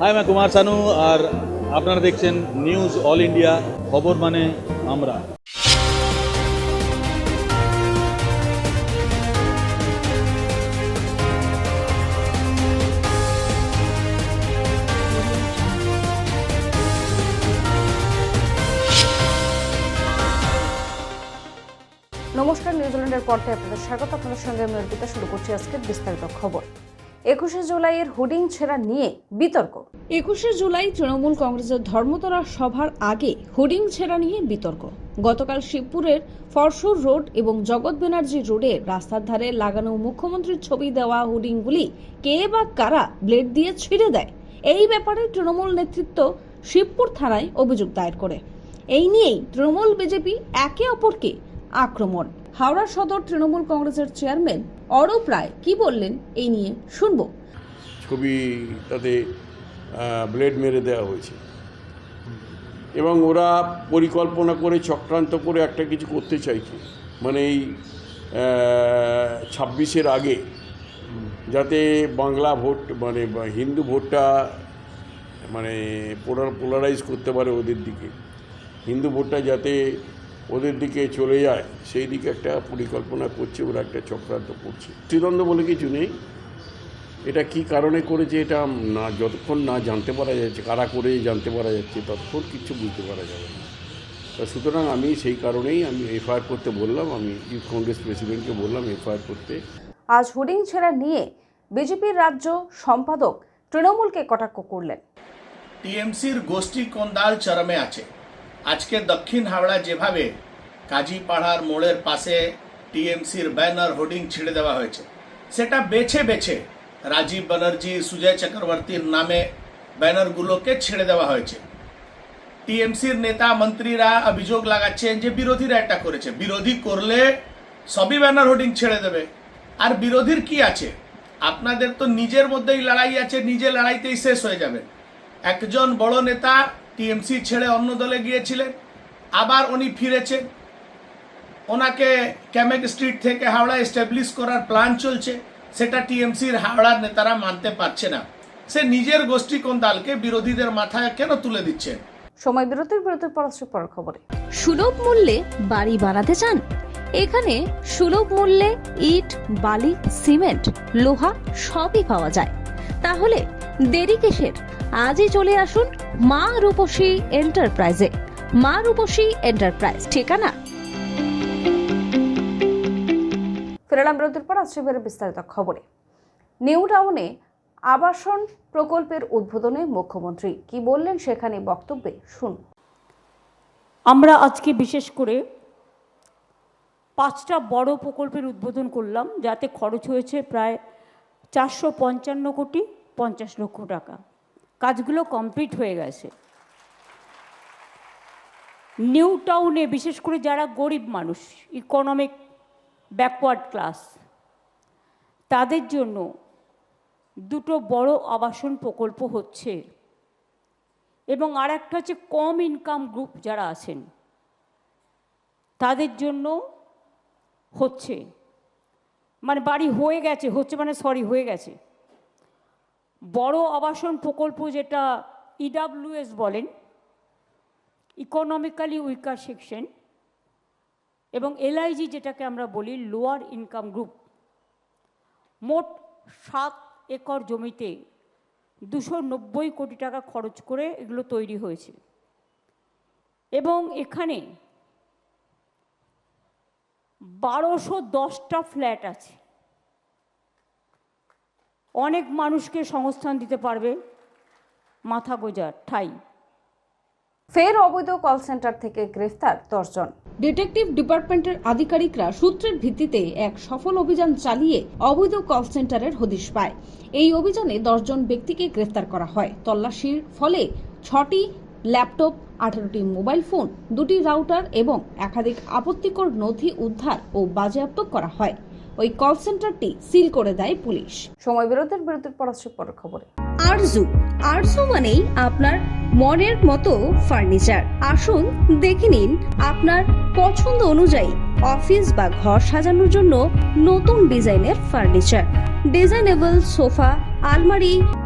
High আমি কুমার সানু আর আপনারা দেখছেন নিউজ অল ইন্ডিয়া খবর মানে আমরা নমস্কার নিউজিল্যান্ডের পর্দায় আপনাদের স্বাগত। আপনাদের সঙ্গে আমি অর্পিতা, শুরু করছি আজকের বিস্তারিত খবর। একুশে জুলাইয়ের হুডিং ছেঁড়া নিয়ে বিতর্ক। একুশে জুলাই তৃণমূল কংগ্রেসের ধর্মতলা সভার আগে হুডিং ছেঁড়া নিয়ে বিতর্ক। গতকাল শিবপুরের ফরসুর রোড এবং জগৎ ব্যানার্জি রোডে রাস্তার ধারে লাগানো মুখ্যমন্ত্রীর ছবি দেওয়া হুডিংগুলি কে বা কারা ব্লেড দিয়ে ছিঁড়ে দেয়, এই ব্যাপারে তৃণমূল নেতৃত্ব শিবপুর থানায় অভিযোগ দায়ের করে। এই নিয়েই তৃণমূল বিজেপি একে অপরকে আক্রমণ। হাওড়া সদর তৃণমূল কংগ্রেসের চেয়ারম্যান অরূপ রায় কি বললেন এই নিয়ে শুনব। শুনব ছবিটাতে ব্লেড মেরে দেওয়া হয়েছে। এবং ওরা পরিকল্পনা করে, চক্রান্ত করে একটা কিছু করতে চাইছে। মানে এই ছাব্বিশের আগে যাতে বাংলা ভোট মানে হিন্দু ভোটটা মানে পোলারাইজ করতে পারে ওদের দিকে। হিন্দু ভোটটা যাতে ওদের দিকে চলে যায় সেই দিকে একটা পরিকল্পনা করছে ওরা একটা চক্রান্ত করছে। তিরন্দ বলে কিছু নেই। এটা কি কারণে করেছে এটা না যতক্ষণ না জানতে পারা যাচ্ছে কারা করে জানতে পারা যাচ্ছে ততক্ষণ কিছু বুঝতে পারা যাবে না। তা সুতরাং আমি সেই কারণেই আমি এফআইআর করতে বললাম আমি ইউথ কংগ্রেস প্রেসিডেন্টকে বললাম এফআইআর করতে। আজ হুডিং ছেড়া নিয়ে বিজেপির রাজ্য সম্পাদক তৃণমূলকে কটাক্ষ করলেন। টিএমসির গোষ্ঠী কোন্দাল চরমে আছে। আজকে দক্ষিণ হাওড়া যেভাবে কাজীপাড়ার মোড়ের পাশে টিএমসির ব্যানার হোর্ডিং ছিঁড়ে দেওয়া হয়েছে, সেটা বেছে বেছে রাজীব ব্যানার্জি, সুজয় চক্রবর্তীর নামে ব্যানারগুলোকে ছেড়ে দেওয়া হয়েছে। টিএমসির নেতা মন্ত্রীরা অভিযোগ লাগাচ্ছেন যে বিরোধীরা এটা করেছে। বিরোধী করলে সবই ব্যানার হোর্ডিং ছেড়ে দেবে। আর বিরোধীর কি আছে? আপনাদের তো নিজের মধ্যেই লড়াই আছে, নিজে লড়াইতেই শেষ হয়ে যাবে। একজন বড় নেতা টিএমসি ছেড়ে অন্য দলে গিয়েছিলেন। আবার উনি ফিরেছেন। ওনাকে ক্যামেক স্ট্রিট থেকে হাওড়া এস্টাবলিশ করার প্ল্যান চলছে। সেটা টিএমসির হাওড়ার নেতারা মানতে পারছে না। সে নিজের গোষ্ঠী কোন দলকে বিরোধীদের মাথায় কেন তুলে দিচ্ছেন সময় বিরতির বিরতির পরাশ্রী পরের খবরে। সুলভ মূল্যে বাড়ি বানাতে চান? এখানে সুলভ মূল্যে ইট বালি সিমেন্ট লোহা সবই পাওয়া যায়। তাহলে দেরি কিসের? আজই চলে আসুন মা রূপসী এন্টারপ্রাইজে। মা রূপসী এন্টারপ্রাইজ ঠিকানা? ফেরালাম বিরতির পর আসছে বিস্তারিত খবরে। নিউ টাউনে আবাসন প্রকল্পের উদ্বোধনে মুখ্যমন্ত্রী। কি বললেন সেখানে বক্তব্যে শুন আমরা আজকে বিশেষ করে পাঁচটা বড় প্রকল্পের উদ্বোধন করলাম যাতে খরচ হয়েছে প্রায় চারশো পঞ্চান্ন কোটি পঞ্চাশ লক্ষ টাকা। কাজগুলো কমপ্লিট হয়ে গেছে। নিউ টাউনে বিশেষ করে যারা গরিব মানুষ ইকোনমিক ব্যাকওয়ার্ড ক্লাস তাদের জন্য দুটো বড় আবাসন প্রকল্প হচ্ছে এবং আর একটা হচ্ছে কম ইনকাম গ্রুপ যারা আছেন, তাদের জন্য হচ্ছে মানে বাড়ি হয়ে গেছে, হচ্ছে মানে সরি হয়ে গেছে। বড় আবাসন প্রকল্প যেটা ইডাব্লিউএস বলেন ইকোনমিক্যালি উইকার সেকশন এবং এলআইজি যেটাকে আমরা বলি লোয়ার ইনকাম গ্রুপ মোট সাত একর জমিতে দুশো নব্বই কোটি টাকা খরচ করে এগুলো তৈরি হয়েছে। এবং এখানে বারোশো দশটা ফ্ল্যাট আছে। অনেক মানুষকে সংস্থান দিতে পারবে। মাথা গোজার ঠাই। ফের অবৈধ কল সেন্টার থেকে গ্রেফতার দশজন। ডিটেকটিভ ডিপার্টমেন্টের আধিকারিকরা সূত্রের ভিত্তিতে এক সফল অভিযান চালিয়ে অবৈধ কল সেন্টারের হদিশ পায়। এই অভিযানে দশজন ব্যক্তিকে গ্রেফতার করা হয়। তল্লাশির ফলে ছটি ল্যাপটপ আঠারোটি মোবাইল ফোন দুটি রাউটার এবং একাধিক আপত্তিকর নথি উদ্ধার ও বাজেয়াপ্ত করা হয়। ওই কল সেন্টারটি সিল করে দেয় পুলিশ। সময় বিরতির বিরতির পরাশ্রী পরের খবরে। আরজু আরজু মানেই আপনার মনের মতো ফার্নিচার আসুন দেখে নিন আপনার পছন্দ অনুযায়ী অফিস বা ঘর সাজানোর জন্য নতুন ডিজাইনের ফার্নিচার ডিজাইনেবল সোফা আলমারি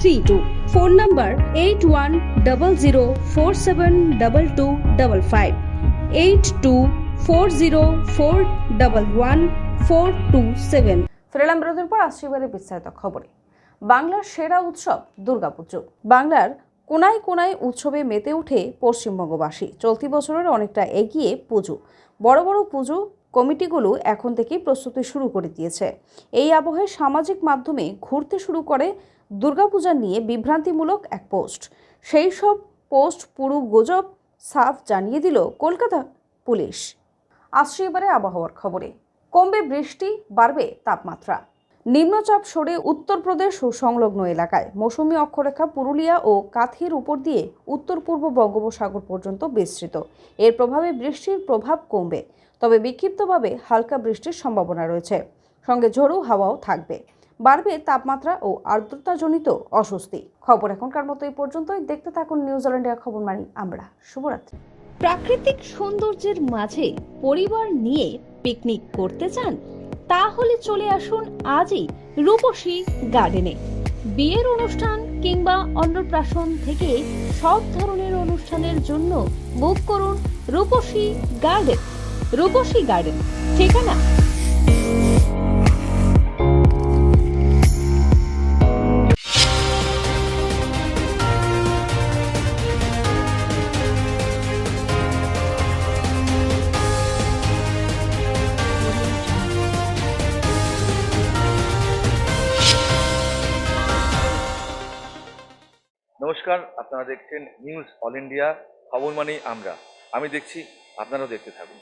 three two phone number eight one double zero four seven double two double five eight two four zero four double one four two seven ফেরালাম বিরতির পর আসছি এবারে বিস্তারিত খবরে। বাংলার সেরা উৎসব দুর্গাপুজো বাংলার কোনায় কোনায় উৎসবে মেতে ওঠে পশ্চিমবঙ্গবাসী। চলতি বছরের অনেকটা এগিয়ে পুজো। বড় বড় পুজো কমিটিগুলো এখন থেকেই প্রস্তুতি শুরু করে দিয়েছে। এই আবহে সামাজিক মাধ্যমে ঘুরতে শুরু করে দুর্গাপূজা নিয়ে বিভ্রান্তিমূলক এক পোস্ট। সেই সব পোস্ট পুরো গুজব সাফ জানিয়ে দিল কলকাতা পুলিশ। আসছে এবারে আবহাওয়ার খবরে। কমবে বৃষ্টি, বাড়বে তাপমাত্রা। নিম্নচাপ সরে উত্তরপ্রদেশ ও সংলগ্ন এলাকায় মৌসুমি অক্ষরেখা পুরুলিয়া ও কাথির উপর দিয়ে উত্তর পূর্ব বঙ্গোপসাগর পর্যন্ত বিস্তৃত। এর প্রভাবে বৃষ্টির প্রভাব কমবে। তবে বিক্ষিপ্তভাবে হালকা বৃষ্টির সম্ভাবনা রয়েছে। সঙ্গে ঝোড়ো হাওয়াও থাকবে। বাড়বে তাপমাত্রা ও আর্দ্রতাজনিত অস্বস্তি। খবর এখনকার মতো এই পর্যন্তই। দেখতে থাকুন নিউজিল্যান্ডের খবর মানি। আমরা শুভরাত্রি। প্রাকৃতিক সৌন্দর্যের মাঝে পরিবার নিয়ে পিকনিক করতে চান? তাহলে চলে আসুন আজই রূপসী গার্ডেনে। বিয়ের অনুষ্ঠান কিংবা অন্নপ্রাশন থেকে সব ধরনের অনুষ্ঠানের জন্য বুক করুন রূপসী গার্ডেন। রূপসী গার্ডেন, ঠিকানা? নমস্কার, আপনারা দেখছেন নিউজ অল ইন্ডিয়া খবর মানেই আমরা। আমি দেখছি, আপনারাও দেখতে থাকুন।